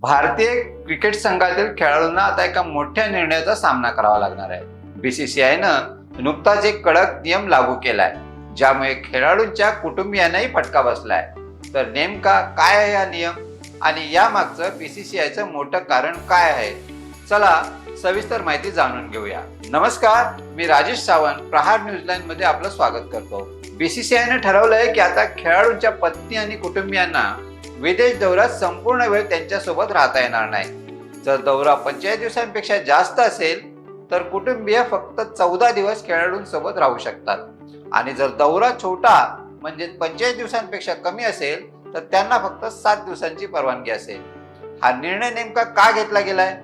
भारतीय क्रिकेट संघातील खेळाडूंना आता एका मोठ्या निर्णयाचा सामना करावा लागणार आहे. बीसीसीआयनं नुकताच एक कडक नियम लागू केलाय ज्यामुळे खेळाडूंच्या कुटुंबियांनाही फटका बसलाय. तर नेमका काय आहे हा नियम? आणि या मागचं बीसीसीआयचं मोठं कारण काय आहे? चला सविस्तर माहिती जाणून घेऊया. नमस्कार मी राजेश सावंत प्रहार न्यूझीलँडमध्ये आपलं स्वागत करतो. बीसीसीआयने ठरवलंय की आता खेळाडूंच्या पत्नी आणि कुटुंबियांना विदेश दौऱ्यात संपूर्ण वेळ त्यांच्यासोबत राहता येणार नाही. जर दौरा पंचेचाळीस दिवसांपेक्षा जास्त असेल तर कुटुंबीय फक्त चौदा दिवस खेळाडूंसोबत राहू शकतात. आणि जर दौरा छोटा म्हणजे पंचेचाळीस दिवसांपेक्षा कमी असेल तर त्यांना फक्त सात दिवसांची परवानगी असेल. हा निर्णय नेमका का घेतला गेलाय?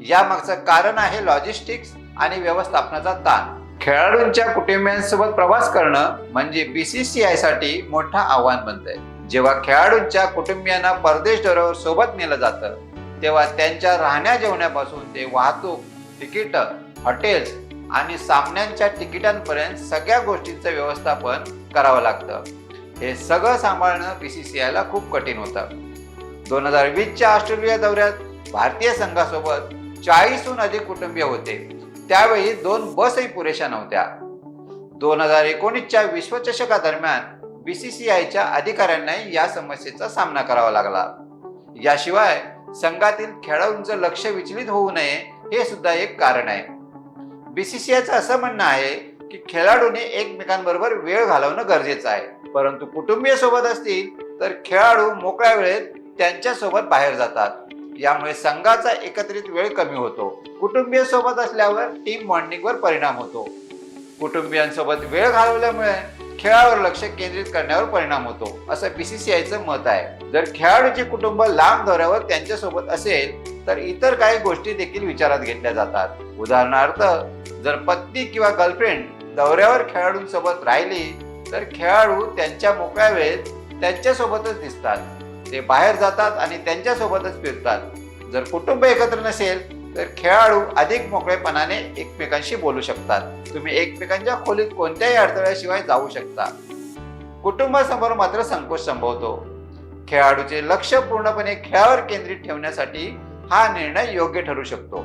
यामागचं कारण आहे लॉजिस्टिक्स आणि व्यवस्थापनाचा ताण. खेळाडूंच्या कुटुंबियांसोबत प्रवास करणं म्हणजे बीसीसीआयसाठी मोठं आव्हान बनतंय. जेव्हा खेळाडूंच्या कुटुंबियांना परदेश दौऱ्यावर सोबत नेलं जातं तेव्हा त्यांच्या राहण्या जेवण्यापासून ते वाहतूक तिकीट हॉटेल्स आणि सामन्यांच्या तिकिटांपर्यंत सगळ्या गोष्टींचं व्यवस्थापन करावं लागतं. हे सगळं सांभाळणं बी सी सी आयला खूप कठीण होतं. दोन हजार वीसच्या ऑस्ट्रेलिया दौऱ्यात भारतीय संघासोबत चाळीसहून अधिक कुटुंबीय होते. त्यावेळी दोन बसही पुरेशा नव्हत्या. दोन हजार एकोणीसच्या विश्वचषकादरम्यान बी सी सी आयच्या अधिकाऱ्यांनाही या समस्येचा सामना करावा लागला. याशिवाय संघातील खेळाडूंचं लक्ष विचलित होऊ नये हे सुद्धा एक कारण आहे. बीसीसीआयचं असं म्हणणं आहे की खेळाडूने एकमेकांबरोबर वेळ घालवणं गरजेचं आहे. परंतु कुटुंबीय सोबत असतील तर खेळाडू मोकळ्या वेळेत त्यांच्यासोबत बाहेर जातात. यामुळे संघाचा एकत्रित वेळ कमी होतो. कुटुंबीय सोबत असल्यावर टीम बॉन्डिंगवर परिणाम होतो. कुटुंबियांसोबत वेळ घालवल्यामुळे खेळावर लक्ष केंद्रित करण्यावर परिणाम होतो असं बीसीसीआयचं मत आहे. जर खेळाडूचे कुटुंब लांब दौऱ्यावर त्यांच्यासोबत असेल तर इतर काही गोष्टी देखील विचारात घेतल्या जातात. उदाहरणार्थ जर पत्नी किंवा गर्लफ्रेंड दौऱ्यावर खेळाडूंसोबत राहिली तर खेळाडू त्यांच्या मोकळ्या वेळेत त्यांच्यासोबतच दिसतात. ते बाहेर जातात आणि त्यांच्यासोबतच फिरतात. जर कुटुंब एकत्र नसेल तर खेळाडू अधिक मोकळेपणाने एकमेकांशी बोलू शकतात. तुम्ही एकमेकांच्या खोलीत कोणत्याही अडथळ्याशिवाय जाऊ शकता. कुटुंबासमोर मात्र संकोच संभवतो. खेळाडूचे लक्ष पूर्णपणे खेळावर केंद्रित ठेवण्यासाठी हा निर्णय योग्य ठरू शकतो.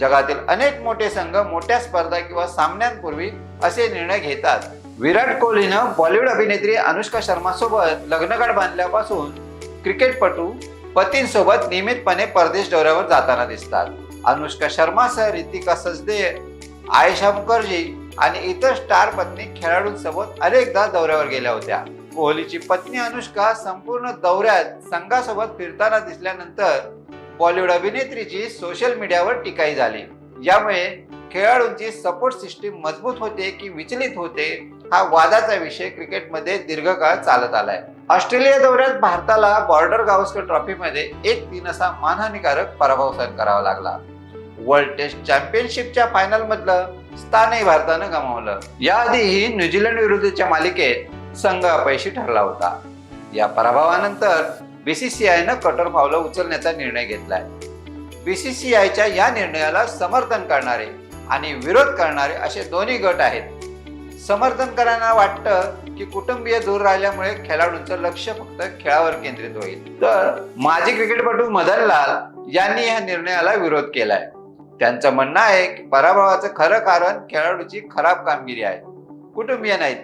जगातील अनेक मोठे संघ मोठ्या स्पर्धा किंवा सामन्यांपूर्वी असे निर्णय घेतात. विराट कोहलीनं बॉलिवूड अभिनेत्री अनुष्का शर्मा सोबत लग्नगाठ बांधल्यापासून क्रिकेटपटू पतींसोबत नियमितपणे परदेश दौऱ्यावर जाताना दिसतात. अनुष्का शर्मासह रितिका सजदे आयशा मुखर्जी आणि इतर स्टार पत्नी खेळाडूंसोबत अनेकदा दौऱ्यावर गेल्या होत्या. कोहलीची पत्नी अनुष्का संपूर्ण दौऱ्यात संघासोबत फिरताना दिसल्यानंतर बॉलिवूड अभिनेत्रीची सोशल मीडियावर टीकाही झाली. यामुळे खेळाडूंची सपोर्ट सिस्टीम मजबूत होते की विचलित होते हा वादाचा विषय क्रिकेटमध्ये दीर्घकाळ चालत आलाय. ऑस्ट्रेलिया दौऱ्यात भारताला बॉर्डर गावस्कर ट्रॉफीमध्ये एक तीन असा मानहानिकारक पराभव सहन करावा लागला. वर्ल्ड टेस्ट चॅम्पियनशिपच्या फायनल मधलं स्थानही भारतानं गमावलं. याआधीही न्यूझीलंड विरुद्धच्या मालिकेत संघ अपयशी ठरला होता. या पराभवानंतर बीसीसीआयनं कठोर पावलं उचलण्याचा निर्णय घेतलाय. बीसीसीआयच्या या निर्णयाला समर्थन करणारे आणि विरोध करणारे असे दोन्ही गट आहेत. समर्थन करणाऱ्यांना वाटतं की कुटुंबीय दूर राहिल्यामुळे खेळाडूंचं लक्ष फक्त खेळावर केंद्रित होईल. तर माजी क्रिकेटपटू मदनलाल यांनी या निर्णयाला विरोध केलाय. त्यांचं म्हणणं आहे की पराभवाचं खरं कारण खेळाडूची खराब कामगिरी आहे. कुटुंबीय नाहीत.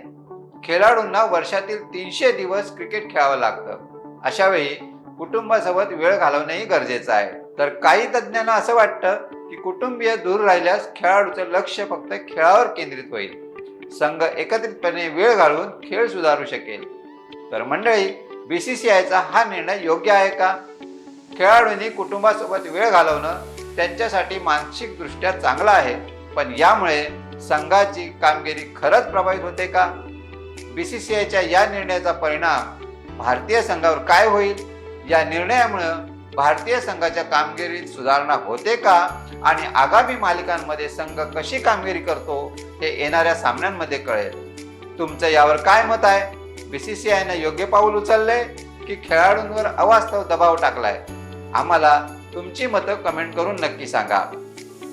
खेळाडूंना वर्षातील तीनशे दिवस क्रिकेट खेळावं लागतं. अशा वेळी कुटुंबासोबत वेळ घालवणंही गरजेचं आहे. तर काही तज्ज्ञांना असं वाटतं की कुटुंबीय दूर राहिल्यास खेळाडूचं लक्ष फक्त खेळावर केंद्रित होईल. संघ एकत्रितपणे वेळ घालून खेळ सुधारू शकेल. तर मंडळी बीसीसीआयचा हा निर्णय योग्य आहे का? खेळाडूंनी कुटुंबासोबत वेळ घालवणं त्यांच्यासाठी मानसिकदृष्ट्या चांगला आहे. पण यामुळे संघाची कामगिरी खरंच प्रभावित होते का? बी सी सी आयच्या या निर्णयाचा परिणाम भारतीय संघावर काय होईल? या निर्णयामुळं भारतीय संघाच्या कामगिरीत सुधारणा होते का? आणि आगामी मालिकांमध्ये संघ कशी कामगिरी करतो हे येणाऱ्या सामन्यांमध्ये कळेल. तुमचं यावर काय मत आहे? बी सी सी आयनं योग्य पाऊल उचललंय की खेळाडूंवर अवास्तव दबाव टाकलाय? आम्हाला तुमची मतं कमेंट करून नक्की सांगा.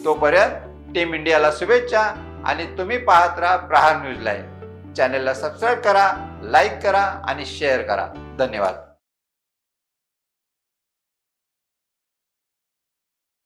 तोपर्यंत टीम इंडियाला शुभेच्छा आणि तुम्ही पाहत राहा प्रहार न्यूज लाईव्ह. चॅनेलला सबस्क्राईब करा लाईक करा आणि शेअर करा. धन्यवाद.